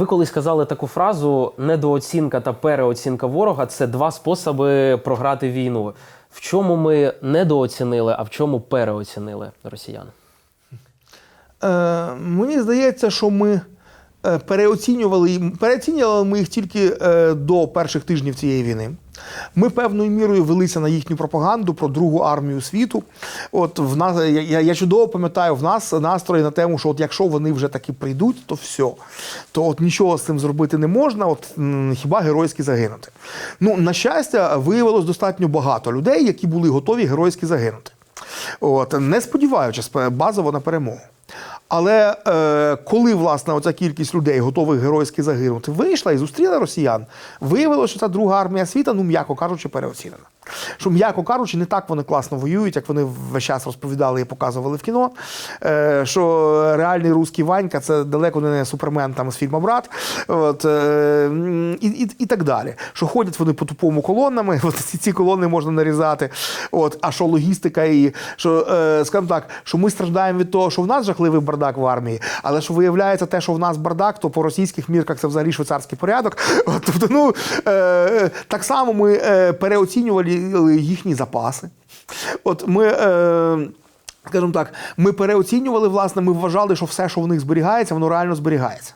Ви колись казали таку фразу: недооцінка та переоцінка ворога це два способи програти війну. В чому ми недооцінили, а в чому переоцінили росіян? Е, мені здається, що ми е, переоцінювали, переоцінювали ми їх тільки е, до перших тижнів цієї війни. Ми певною мірою велися на їхню пропаганду про другу армію світу. От в нас я, я, чудово пам'ятаю, в нас настрої на тему, що от якщо вони вже таки прийдуть, то все. То от нічого з цим зробити не можна, от хіба геройськи загинути. Ну, на щастя, виявилось достатньо багато людей, які були готові геройськи загинути. От, не сподіваючись базово на перемогу. Але е, коли власне оця кількість людей, готових геройськи загинути, вийшла і зустріла росіян, виявилося, що ця друга армія світа, ну м'яко кажучи, переоцінена. Що, м'яко кажучи, не так вони класно воюють, як вони весь час розповідали і показували в кіно. Е, що реальний русський Ванька це далеко не супермен там з фільму Брат. От, е, і, і, і так далі. Що ходять вони по тупому колонами, от ці, колони можна нарізати. От, а що логістика і що, е, скажімо так, що ми страждаємо від того, що в нас жахливий бардак в армії, але що виявляється те, що в нас бардак, то по російських мірках це взагалі швейцарський порядок. От, тобто, ну, е, так само ми е, переоцінювали їхні запаси. От ми. Е, Скажімо так, ми переоцінювали, власне, ми вважали, що все, що в них зберігається, воно реально зберігається.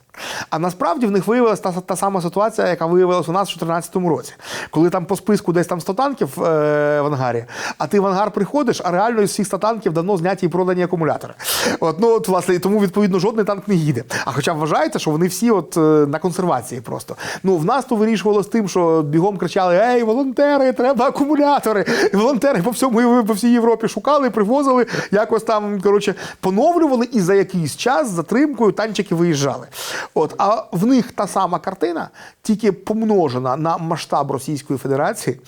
А насправді в них виявилася та, та сама ситуація, яка виявилася у нас в 2014 році, коли там по списку десь там 100 танків е, в ангарі, а ти в ангар приходиш, а реально із всіх 100 танків давно зняті і продані акумулятори. От, ну, от, власне, і тому, відповідно, жодний танк не їде. А хоча вважається, що вони всі от, е, на консервації просто. Ну, в нас то вирішувало з тим, що бігом кричали: Ей, волонтери, треба акумулятори! І волонтери по всьому по всій Європі шукали, привозили, якось там коротше, поновлювали, і за якийсь час затримкою танчики виїжджали. От, а в них та сама картина, тільки помножена на масштаб Російської Федерації,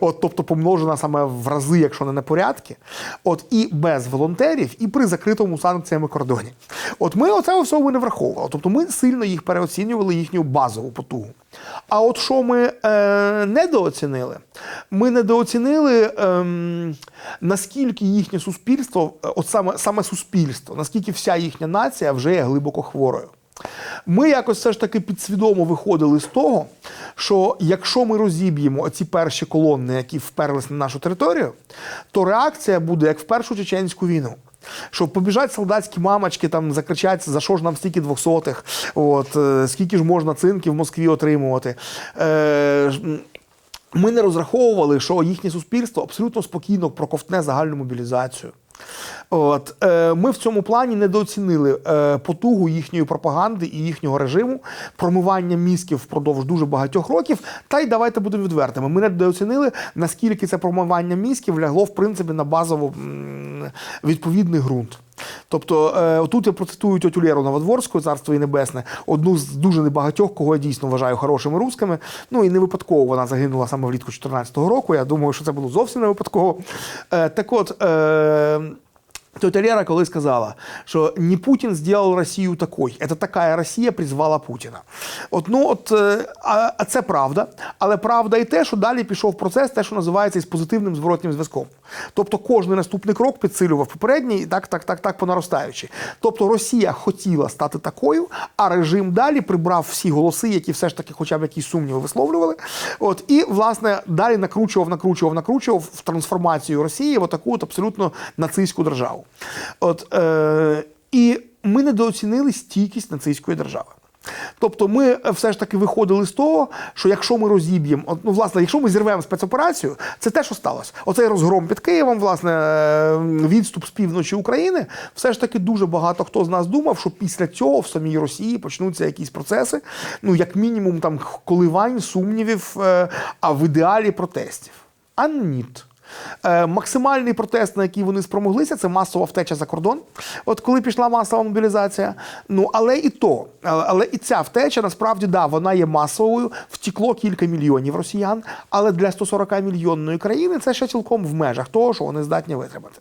от, тобто помножена саме в рази, якщо не на порядки, от і без волонтерів, і при закритому санкціями кордоні. От ми оце всього не враховували. Тобто ми сильно їх переоцінювали їхню базову потугу. А от що ми е, недооцінили? Ми недооцінили, ем, наскільки їхнє суспільство, е, от саме, саме суспільство, наскільки вся їхня нація вже є глибоко хворою. Ми якось все ж таки підсвідомо виходили з того, що якщо ми розіб'ємо ці перші колони, які вперлись на нашу територію, то реакція буде як в першу чеченську війну. Що побіжать солдатські мамочки, там закричать, за що ж нам стільки двохсотих, от, е, скільки ж можна цинків в Москві отримувати. Е, ми не розраховували, що їхнє суспільство абсолютно спокійно проковтне загальну мобілізацію. От, е, ми в цьому плані недооцінили е, потугу їхньої пропаганди і їхнього режиму, промивання мізків впродовж дуже багатьох років. Та й давайте будемо відвертими. Ми недооцінили, наскільки це промивання мізків лягло в принципі на базово відповідний ґрунт. Тобто е, тут я процитую тетю Леру Новодворську, царство і небесне, одну з дуже небагатьох, кого я дійсно вважаю хорошими русками. Ну і не випадково вона загинула саме влітку 2014 року. Я думаю, що це було зовсім не випадково. Так от. Тетя Лера колись сказала, що не Путін зробив Росію такою, це така Росія призвала Путіна. От, ну, от, е, а, це правда. Але правда і те, що далі пішов процес, те, що називається із позитивним зворотнім зв'язком. Тобто кожний наступний крок підсилював попередній, і так, так, так, так по наростаючій. Тобто Росія хотіла стати такою, а режим далі прибрав всі голоси, які все ж таки, хоча б якісь сумніви висловлювали. От, і, власне, далі накручував, накручував, накручував в трансформацію Росії в таку абсолютно нацистську державу. От, е, і ми недооцінили стійкість нацистської держави. Тобто ми все ж таки виходили з того, що якщо ми розіб'ємо, ну, власне, якщо ми зірвемо спецоперацію, це те, що сталося. Оцей розгром під Києвом, власне, е, відступ з півночі України, все ж таки дуже багато хто з нас думав, що після цього в самій Росії почнуться якісь процеси, ну, як мінімум, там коливань, сумнівів, е, а в ідеалі протестів. А ніт. Е, максимальний протест, на який вони спромоглися, це масова втеча за кордон. От коли пішла масова мобілізація. Ну але і то, але, але і ця втеча насправді да, вона є масовою. Втікло кілька мільйонів росіян. Але для 140 мільйонної країни це ще цілком в межах того, що вони здатні витримати.